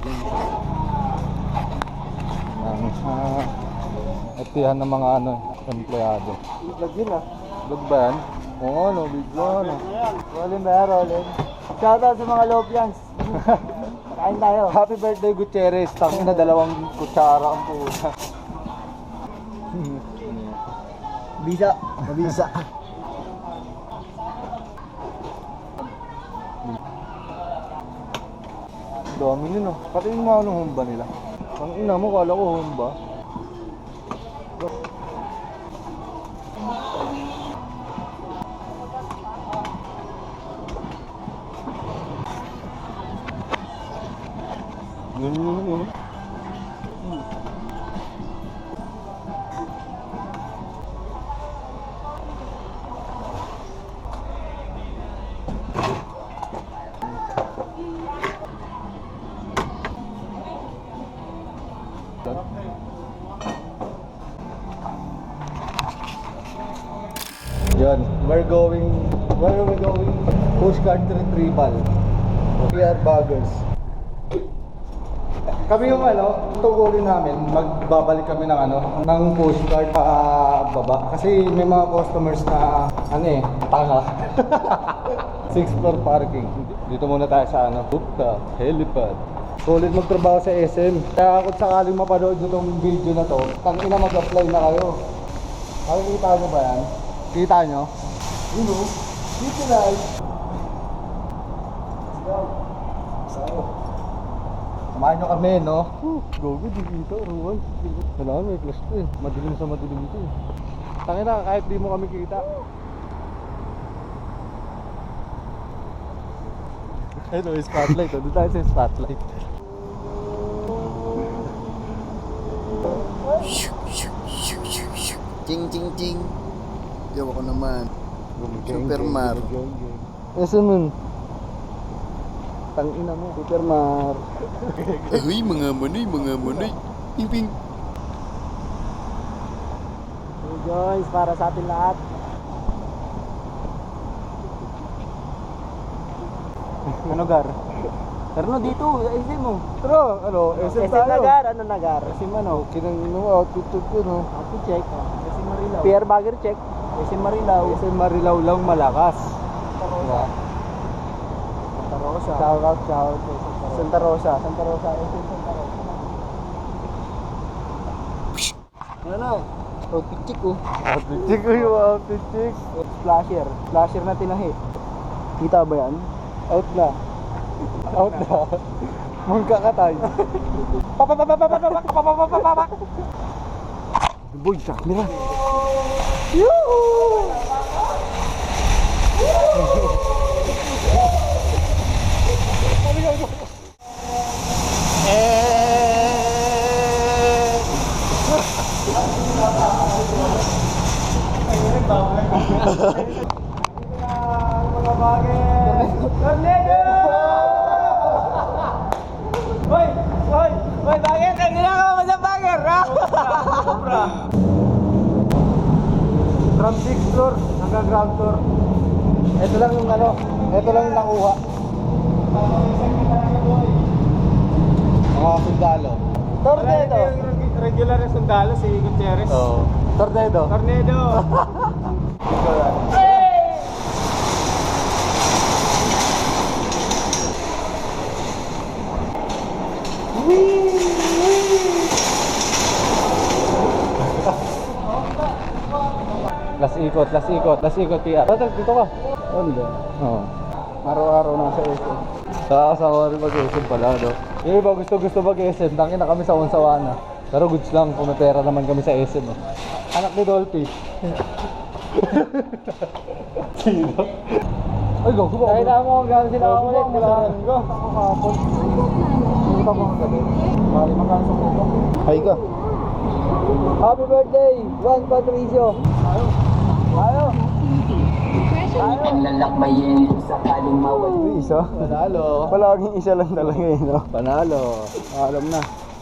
Ang uh, etihan ng mga ano, empleyado. Vlog yun ah. Vlog ba yan? Oo, ano, video ano. Rolling ba yan, rolling? Shoutout sa mga Lopians. Kain tayo. Happy birthday Gutierrez. Tangin na dalawang kutsara ang puta. Bisa. Mabisa. Dami nyo no. Pati yung mga ano humba nila. Ang ina mo, kala ko humba. Yun yun yun. Yan, we're going, where are we going? Postcard retrieval. PR baggers. Kami yung ano, tungkulin namin, magbabalik kami ng ano, ng postcard pa baba. Kasi may mga customers na, ano eh, tanga. Six floor parking. Dito muna tayo sa ano, rooftop, helipad. Solid magtrabaho sa SM. Kaya kung sakaling mapanood nyo tong video na to, tangina mag-apply na kayo. Makikita nyo ba yan? Kita nyo? O. Dito na. Samahan nyo kami, no? Gogo, di dito, Ruwan. Wala, may class to eh. Madilim sa madilim ito eh. Tangina, kahit di mo kami kita. Ito, yung spotlight. oh. Doon tayo sa spotlight. Ching ching ching. Jawa ko naman. Supermar. Esa nun. Tangina mo. Supermar. Ahoy mga manoy, mga manoy. Ping ping. Hey guys, para sa atin lahat. Ano gar? Pero dito, SM mo. Pero, ano, SM tayo. Nagar, ano Nagar? SM ano, kinang ano, outfit ko, no? Outfit check. SM Marilao. Pierre Bagger check. SM Marilao. SM Marilaw lang malakas. Diba? Santa Rosa. Shout out, shout out. Santa Rosa. Santa Rosa. SM Santa Rosa. Ano? Outfit check oh. Outfit chick ko yung outfit chick. Splasher. Splasher na tinahi. Kita ba yan? Out na. Out na. Camera. Mga bagay. Tornado! Hoy! Hoy! Hoy, bagay! Ang ginagawa mo sa bagay, ha? Sobra. From 6th floor hanggang ground floor. Ito lang yung ano, ito lang yung nakuha. Mga sundalo. Tornado! regular na sundalo si Gutierrez. Oo. Tornado. Tornado. Last ikot, last ikot, last ikot, PR. Batal, dito ka. Ano Oo. Araw-araw nasa SM. Nakakasawa rin mag-SM pala, no? Yung iba gusto-gusto mag-SM, tangin na kami sa Unsawana. Pero goods lang, kung may pera naman kami sa SM. Eh. Anak ni Dolphy. Sino? Ay, gago ba? Kahit ako kung gano'n sila ako ulit, di ba? Ko. Ako kahapon. Pumunta ko kagabi. Bali, magkano sa puto? Hay ka. Happy birthday, Juan Patricio! Tayo! ang lalakbayin kung sakaling mawala. Uy, isa? Panalo. Palaging isa lang talaga yun, no? Panalo. Alam na.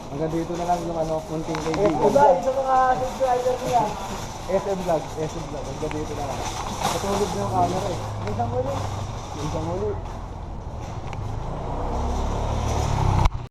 Hanggang dito na lang yung ano, munting kaibigan. Iba, isa mga subscriber niya. SM Vlog, SM Vlog. Hanggang dito na lang. Patulog na yung camera eh. Isang ulit. Isang ulit.